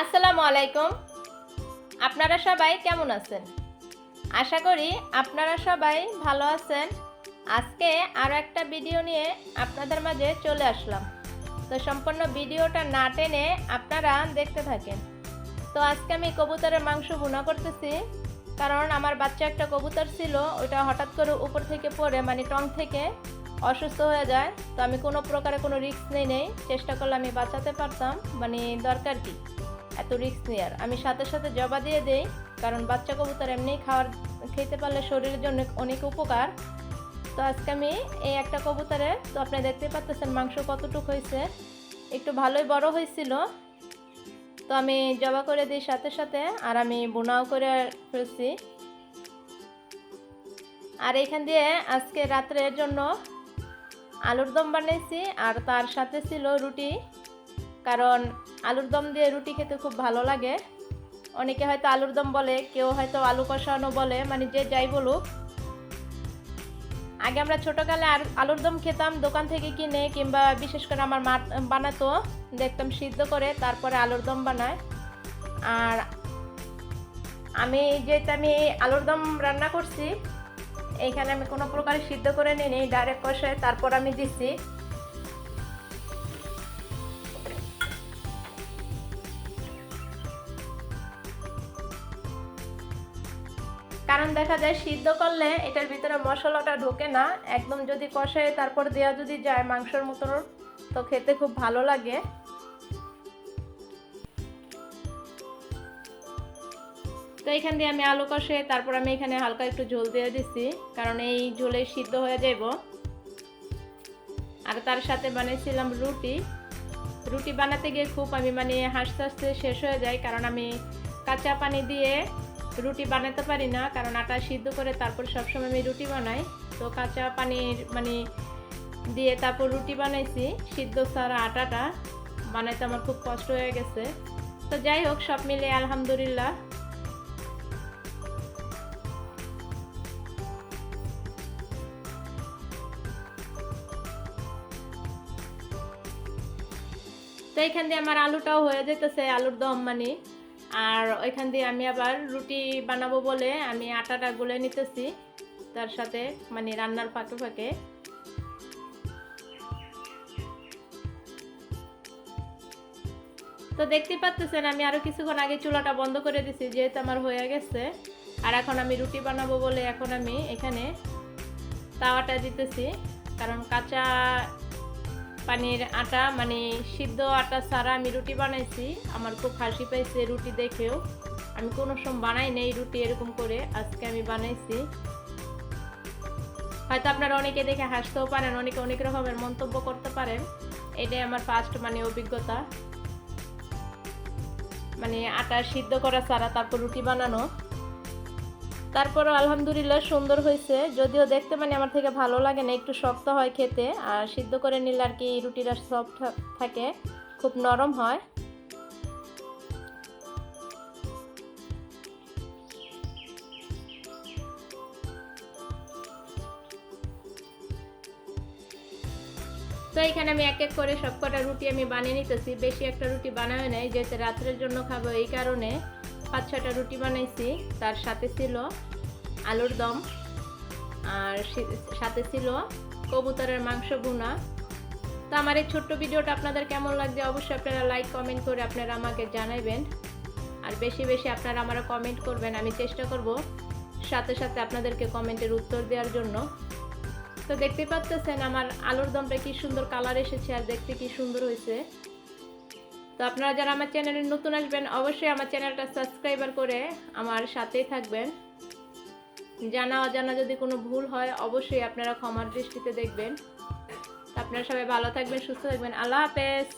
আসসালামু আলাইকুম। আপনারা সবাই কেমন আছেন? আশা করি আপনারা সবাই ভালো আছেন। আজকে আরও একটা ভিডিও নিয়ে আপনাদের মাঝে চলে আসলাম। তো সম্পূর্ণ ভিডিওটা না টেনে আপনারা দেখতে থাকেন। তো আজকে আমি কবুতরের মাংস ভুনা করতেছি। কারণ আমার বাচ্চা একটা কবুতর ছিল ওটা হঠাৎ করে উপর থেকে পড়ে মানে টং থেকে অসুস্থ হয়ে যায়। তো আমি কোনো প্রকারে কোনো রিস্ক নেই নেই। চেষ্টা করলে আমি বাঁচাতে পারতাম। মানে দরকার কি? এত রিস্ক নেওয়ার আমি সাথে সাথে জবা দিয়ে দেই, কারণ বাচ্চা কবুতর এমনি খাওয়ার, খেতে পারলে শরীরের জন্য অনেক উপকার। তো আজকে আমি এই একটা কবুতরে, তো আপনি দেখতে পাচ্ছেন মাংস কতটুকু হয়েছে। একটু ভালোই বড় হয়েছিল। তো আমি জবা করে দিই সাথে সাথে, আর আমি বোনাও করে ফেলছি। আর এখান দিয়ে আজকে রাত্রের জন্য আলুর দম বানিয়েছি আর তার সাথে ছিল রুটি। কারণ আলুর দম দিয়ে রুটি খেতে খুব ভালো লাগে। অনেকে হয়তো আলুর দম বলে, কেউ হয়তো আলু কষানো বলে মানে যে যাই বলুক। আগে আমরা ছোটোকালে আর আলুর দম খেতাম দোকান থেকে কিনে, কিংবা বিশেষ করে আমার মা বানাতো, দেখতাম সিদ্ধ করে, তারপরে আলুর দম বানায়। আর আমি যেহেতু আমি আলুর দম রান্না করছি এইখানে আমি কোনো প্রকারে সিদ্ধ করে নিই নি ডাইরেক্ট কষে তারপর আমি দিচ্ছি কারণ দেখা যায় সিদ্ধ করলে এটার ভিতরে মশলাটা ঢোকে না। একদম যদি কষায় তারপর দেওয়া যদি যায় মাংসর মতো তো খেতে খুব ভালো লাগে। তো এখান দিয়ে আমি আলু কষে, তারপর আমি এখানে হালকা একটু ঝোল দিয়ে দিচ্ছি কারণ এই ঝোলে সিদ্ধ হয়ে যাব আর তার সাথে বানিয়েছিলাম রুটি। রুটি বানাতে গিয়ে খুব আমি মানে হাসতে হাসতে শেষ হয়ে যায়, কারণ আমি কাঁচা পানি দিয়ে রুটি বানাতে পারি না, কারণ আটা সিদ্ধ করে তারপর সবসময় আমি রুটি বানাই। তো কাঁচা পানির মানে দিয়ে তারপর রুটি বানাইছি, সিদ্ধ ছাড়া আটাটা। বানাইতে আমার খুব কষ্ট হয়ে গেছে। তো যাই হোক, সব মিলে আলহামদুলিল্লাহ। তো এখান দিয়ে আমার আলুটাও হয়ে যেতেছে আলুর দম মানে। আর ওইখান দিয়ে আমি আবার রুটি বানাবো বলে আমি আটাটা গুলে নিতেছি তার সাথে মানে রান্নার ফাঁকে ফাঁকে। তো দেখতে পাচ্ছেন আমি আরও কিছুক্ষণ আগে চুলাটা বন্ধ করে দিছি, যেহেতু আমার হয়ে গেছে। আর এখন আমি রুটি বানাবো বলে এখন আমি এখানে তাওয়াটা দিতেছি, কারণ কাঁচা পানির আটা মানে সিদ্ধ আটা ছাড়া আমি রুটি বানাইছি। আমার খুব হাসি পাইছে রুটি দেখেও। আমি কোনো সময় বানাই নেই রুটি এরকম করে, আজকে আমি বানাইছি। হয়তো আপনারা অনেকে দেখে হাসতেও পারেন, অনেকে অনেক রকমের মন্তব্য করতে পারেন। এটাই আমার ফার্স্ট মানে অভিজ্ঞতা। মানে আটা সিদ্ধ করা ছাড়া তারপর রুটি বানানো। তারপরও আলহামদুলিল্লাহ সুন্দর হয়েছে। যদিও দেখতে মানে আমার থেকে ভালো লাগে না, একটু শক্ত হয় খেতে। আর সিদ্ধ করে নিলে আর কি রুটিটা সফট থাকে, খুব নরম হয়। তো এখানে আমি এক এক করে সব কটা রুটি আমি বানিয়ে নিতেছি। বেশি একটা রুটি বানায় নাই, যেহেতু রাত্রের জন্য খাব এই কারণে। পাঁচ ছটা রুটি বানাইছি। তার সাথে ছিল আলুর দম আর সাথে ছিল কবুতরের মাংস ভুনা। তো আমার এই ছোট্ট ভিডিওটা আপনাদের কেমন লাগছে অবশ্যই আপনারা লাইক কমেন্ট করে আপনারা আমাকে জানাইবেন। আর বেশি বেশি আপনারা আমার কমেন্ট করবেন, আমি চেষ্টা করব সাথে সাথে আপনাদেরকে কমেন্টের উত্তর দেওয়ার জন্য। তো দেখতে পাচ্ছেন আমার আলুর দমটা কি সুন্দর কালার এসেছে আর দেখতে কি সুন্দর হয়েছে। তো আপনারা যারা আমার চ্যানেলে নতুন আসবেন, অবশ্যই আমার চ্যানেলটা সাবস্ক্রাইবার করে আমার সাথেই থাকবেন। জানা অজানা যদি কোনো ভুল হয়, অবশ্যই আপনারা ক্ষমার দৃষ্টিতে দেখবেন। আপনারা সবাই ভালো থাকবেন, সুস্থ থাকবেন। আল্লাহ হাফেজ।